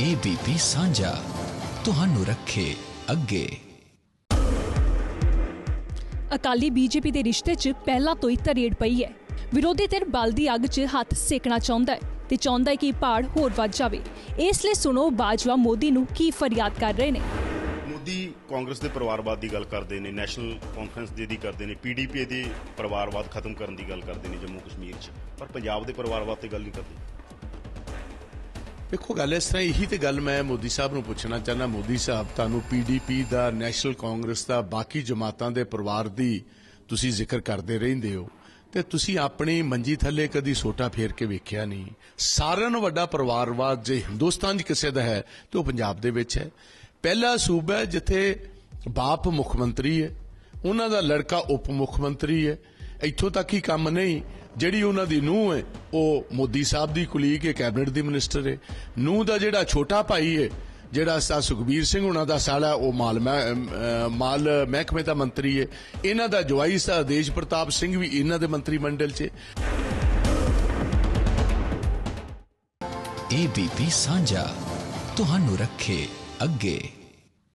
ABP ਸਾਂਝਾ ਤੁਹਾਨੂੰ ਰੱਖੇ ਅੱਗੇ। ਅਕਾਲੀ ਬੀਜੇਪੀ ਦੇ ਰਿਸ਼ਤੇ 'ਚ ਪਹਿਲਾਂ ਤੋਂ ਹੀ ਤਰੇੜ ਪਈ ਹੈ। ਵਿਰੋਧੀ ਧਿਰ ਬਲਦੀ ਅੱਗ 'ਚ ਹੱਥ ਸੇਕਣਾ ਚਾਹੁੰਦਾ ਹੈ ਤੇ ਚਾਹੁੰਦਾ ਹੈ ਕਿ ਪਾੜ ਹੋਰ ਵੱਧ ਜਾਵੇ। ਇਸ ਲਈ ਸੁਣੋ ਬਾਜਵਾ ਮੋਦੀ ਨੂੰ ਕੀ ਫਰਿਆਦ ਕਰ ਰਹੇ ਨੇ। ਮੋਦੀ ਕਾਂਗਰਸ ਦੇ ਪਰਿਵਾਰਵਾਦ ਦੀ ਗੱਲ ਕਰਦੇ ਨੇ ਨੈਸ਼ਨਲ ਕਾਨਫਰੰਸ ਦੇ ਦੀ ਕਰਦੇ ਨੇ ਪੀਡੀਪੀ ਦੇ ਪਰਿਵਾਰਵਾਦ ਖਤਮ ਕਰਨ ਦੀ ਗੱਲ ਕਰਦੇ ਨੇ ਜੰਮੂ ਕਸ਼ਮੀਰ 'ਚ। ਪਰ ਪੰਜਾਬ ਦੇ ਪਰਿਵਾਰਵਾਦ ਤੇ ਗੱਲ ਨਹੀਂ ਕਰਦੇ। ਦੇਖੋ ਗੱਲ ਇਸ ਤਰ੍ਹਾਂ ਇਹੀ ਤੇ ਗੱਲ ਮੈਂ ਮੋਦੀ ਸਾਹਿਬ ਨੂੰ ਪੁੱਛਣਾ ਚਾਹੁੰਦਾ। ਮੋਦੀ ਸਾਹਿਬ, ਤੁਹਾਨੂੰ ਪੀਡੀਪੀ ਦਾ ਨੈਸ਼ਨਲ ਕਾਂਗਰਸ ਦਾ, ਬਾਕੀ ਜਮਾਤਾਂ ਦੇ ਪਰਿਵਾਰ ਦੀ ਤੁਸੀਂ ਜ਼ਿਕਰ ਕਰਦੇ ਰਹਿੰਦੇ ਹੋ। ਤੇ ਤੁਸੀਂ ਆਪਣੀ ਮੰਜੀ ਥੱਲੇ ਕਦੀ ਸੋਟਾ ਫੇਰ ਕੇ ਵੇਖਿਆ ਨਹੀਂ। ਸਾਰਿਆਂ ਨੂੰ ਵੱਡਾ ਪਰਿਵਾਰਵਾਦ ਜੇ ਹਿੰਦੁਸਤਾਨ 'ਚ ਕਿਸੇ ਦਾ ਹੈ, ਤੇ ਉਹ ਪੰਜਾਬ ਦੇ ਵਿੱਚ ਹੈ। ਪਹਿਲਾ ਸੂਬਾ ਹੈ ਜਿੱਥੇ ਬਾਪ ਮੁੱਖ ਮੰਤਰੀ ਹੈ, ਉਹਨਾਂ ਦਾ ਲੜਕਾ ਉਪ ਮੁੱਖ ਮੰਤਰੀ ਹੈ। ਇੱਥੋਂ ਤੱਕ ਹੀ ਕੰਮ ਨਹੀਂ, ਜਿਹੜੀ ਉਹਨਾਂ ਦੀ ਨੂੰਹ ਹੈ ਉਹ ਮੋਦੀ ਸਾਹਿਬ ਦੀ ਕੁਲੀਗ ਹੈ, ਕੈਬਨਿਟ ਦੀ ਮਿਨਿਸਟਰ ਹੈ। ਨੂੰ ਦਾ ਜਿਹੜਾ ਛੋਟਾ ਭਾਈ ਹੈ, ਜਿਹੜਾ ਸਾ ਸੁਖਬੀਰ ਸਿੰਘ ਉਹਨਾਂ ਦਾ ਸਾਲਾ, ਉਹ ਮਾਲ ਮਾਲ ਮਹਿਕਮੇ ਦਾ ਮੰਤਰੀ ਹੈ। ਇਹਨਾਂ ਦਾ ਜਵਾਈ ਸਾ ਦੇਸ਼ ਪ੍ਰਤਾਪ ਸਿੰਘ ਵੀ ਇਹਨਾਂ ਦੇ ਮੰਤਰੀ ਮੰਡਲ 'ਚ ਏਬੀਪੀ ਸਾਂਝਾ, ਤੁਹਾਨੂੰ ਰੱਖੇ ਅੱਗੇ।